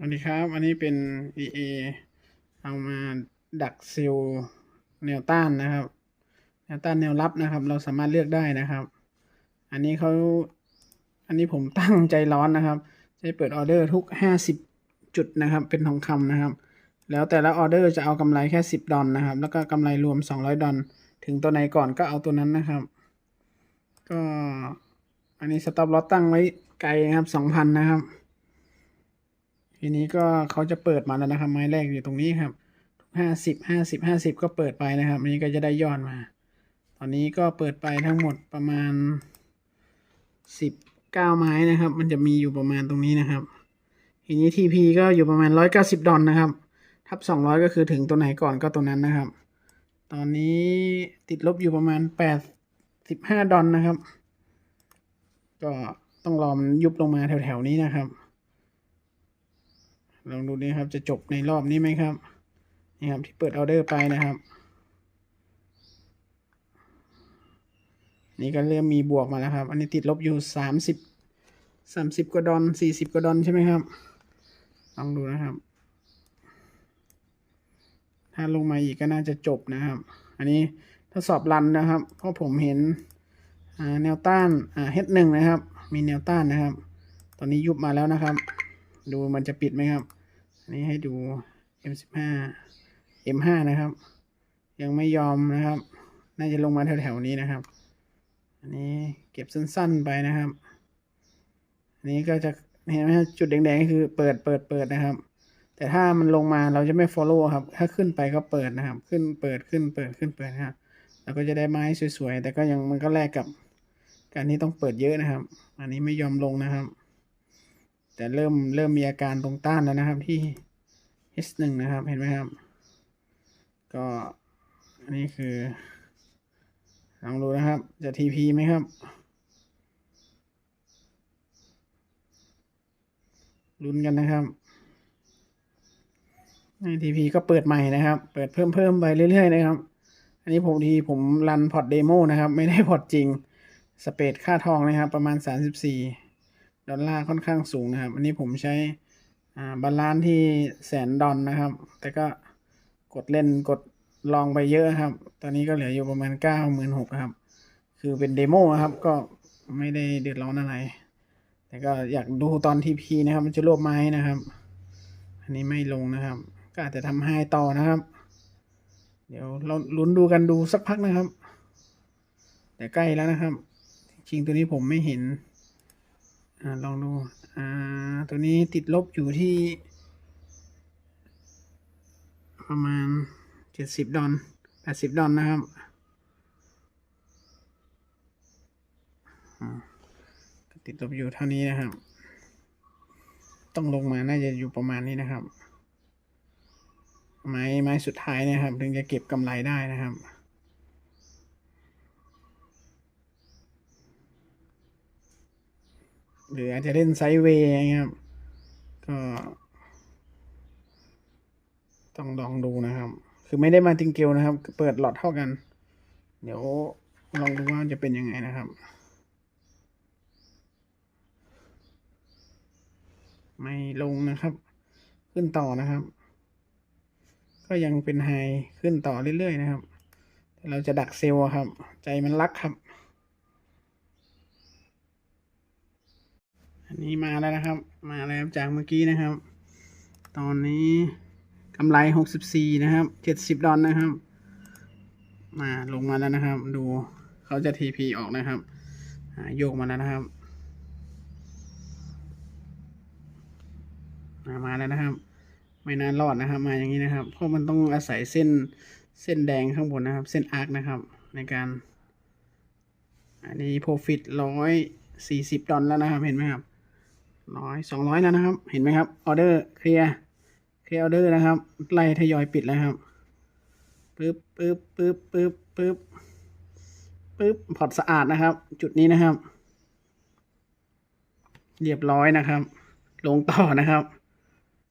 สวัสดีครับ อันนี้เป็น EA เอามาดักซิลแนวต้านนะครับ แนวต้านแนวรับนะครับ เราสามารถเลือกได้นะครับ อันนี้เขาอันนี้ผมตั้งใจร้อนนะครับ จะเปิดออเดอร์ทุกห้าสิบจุดนะครับ เป็นทองคำนะครับ แล้วแต่ละออเดอร์จะเอากำไรแค่สิบดอลนะครับ แล้วก็กำไรรวมสองร้อยดอลถึงตัวไหนก่อนก็เอาตัวนั้นนะครับ ก็อันนี้สต็อปลอสตั้งไว้ไกลนะครับสองพันนะครับ ทีนี้ก็เขาจะเปิดมาแล้วนะครับ ไม้แรกอยู่ตรงนี้ครับทุกห้าสิบห้าสิบห้าสิบก็เปิดไปนะครับอันนี้ก็จะได้ยอดมา ตอนนี้ก็เปิดไปทั้งหมดประมาณสิบเก้าไม้นะครับ มันจะมีอยู่ประมาณตรงนี้นะครับ ทีนี้ทีพีก็อยู่ประมาณร้อยเก้าสิบดอลนะครับ ทับสองร้อยก็คือถึงตัวไหนก่อนก็ตัวนั้นนะครับ ตอนนี้ติดลบอยู่ประมาณแปดสิบห้าดอลนะครับ ก็ต้องรอมันยุบลงมาแถวๆนี้นะครับ ลองดูนี่ครับ จะจบในรอบนี้ไหมครับ นี่ครับที่เปิดออเดอร์ไปนะครับ นี่ก็เริ่มมีบวกมาแล้วครับ อันนี้ติดลบอยู่สามสิบสามสิบกว่าดอนสี่สิบกว่าดอนใช่ไหมครับ ลองดูนะครับ ถ้าลงมาอีกก็น่าจะจบนะครับ อันนี้ทดสอบรันนะครับ เพราะผมเห็นแนวต้านเฮดหนึ่งนะครับ มีแนวต้านนะครับ ตอนนี้ยุบมาแล้วนะครับ ดูมันจะปิดไหมครับ อันนี้ให้ดู M15 M5 นะครับ ยังไม่ยอมนะครับ น่าจะลงมาแถวๆนี้นะครับ อันนี้เก็บสั้นๆไปนะครับ อันนี้ก็จะเห็นไหมครับจุดแดงๆก็คือเปิดเปิดเปิดนะครับ แต่ถ้ามันลงมาเราจะไม่ follow ครับ ถ้าขึ้นไปก็เปิดนะครับ ขึ้นเปิดขึ้นเปิดขึ้นเปิดนะครับเราก็จะได้ไม้สวยๆ แต่ก็ยังมันก็แลกกับ การที่ต้องเปิดเยอะนะครับ อันนี้ไม่ยอมลงนะครับ แต่เริ่มเริ่มมีอาการตรงต้านแล้วนะครับที่ H1 นะครับเห็นไหมครับ ก็อันนี้คือลองดูนะครับ จะ TP ไหมครับ ลุ้นกันนะครับใน TP ก็เปิดใหม่นะครับ เปิดเพิ่มเพิ่มไปเรื่อยๆนะครับ อันนี้ผมทีผมรันพอร์ตเดโมนะครับ ไม่ได้พอร์ตจริง สเปดค่าทองนะครับ ประมาณ 34 ดอลลาร์ค่อนข้างสูงนะครับ อันนี้ผมใช้อ่าบาลานซ์ที่แสนดอลนะครับ แต่ก็กดเล่นกดลองไปเยอะครับ ตอนนี้ก็เหลืออยู่ประมาณ 96,000ครับ คือเป็นเดโมครับ ก็ไม่ได้เดือดร้อนอะไร แต่ก็อยากดูตอนทีพีนะครับ มันจะรวบไม้นะครับ อันนี้ไม่ลงนะครับ ก็อาจจะทำให้ต่อนะครับ เดี๋ยวเราลุ้นดูกันดูสักพักนะครับ แต่ใกล้แล้วนะครับ จริงตัวนี้ผมไม่เห็น อ่าลองดู อ่า ตัวนี้ติดลบอยู่ที่ ประมาณเจ็ดสิบดอลแปดสิบดอลนะครับ ติดลบอยู่เท่านี้นะครับ ต้องลงมาน่าจะอยู่ประมาณนี้นะครับ ไม้ไม้สุดท้ายนะครับ ถึงจะเก็บกำไรได้นะครับ หรืออาจจะเล่นไซด์เวย์นะครับ ก็ ต้องลองดูนะครับ คือไม่ได้มาติงเกลนะครับ เปิดหลอดเท่ากัน เดี๋ยวลองดูว่าจะเป็นยังไงนะครับ ไม่ลงนะครับ ขึ้นต่อนะครับ ก็ยังเป็นไฮขึ้นต่อเรื่อยๆนะครับ เราจะดักเซลล์ครับ ใจมันรักครับ อันนี้มาแล้วนะครับ มาแล้วจากเมื่อกี้นะครับ ตอนนี้กำไรหกสิบสี่นะครับเจ็ดสิบดอลนะครับ มาลงมาแล้วนะครับ ดูเขาจะทีพีออกนะครับโยกมาแล้วนะครับอ่ามาแล้วนะครับ ไม่นานรอดนะครับ มาอย่างนี้นะครับ เพราะมันต้องอาศัยเส้นเส้นแดงข้างบนนะครับ เส้นอาร์คนะครับ ในการ อันนี้ profit ร้อยสี่สิบดอลแล้วนะครับ เห็นไหมครับ ร้อยสองร้อยแล้วนะครับ เห็นไหมครับออเดอร์เคลียร์เคลียร์ออเดอร์นะครับ ไล่ทยอยปิดแล้วครับปึ๊บปึ๊บปึ๊บปึ๊บปึ๊บปึ๊บพอร์ตสะอาดนะครับ จุดนี้นะครับ เรียบร้อยนะครับ ลงต่อนะครับ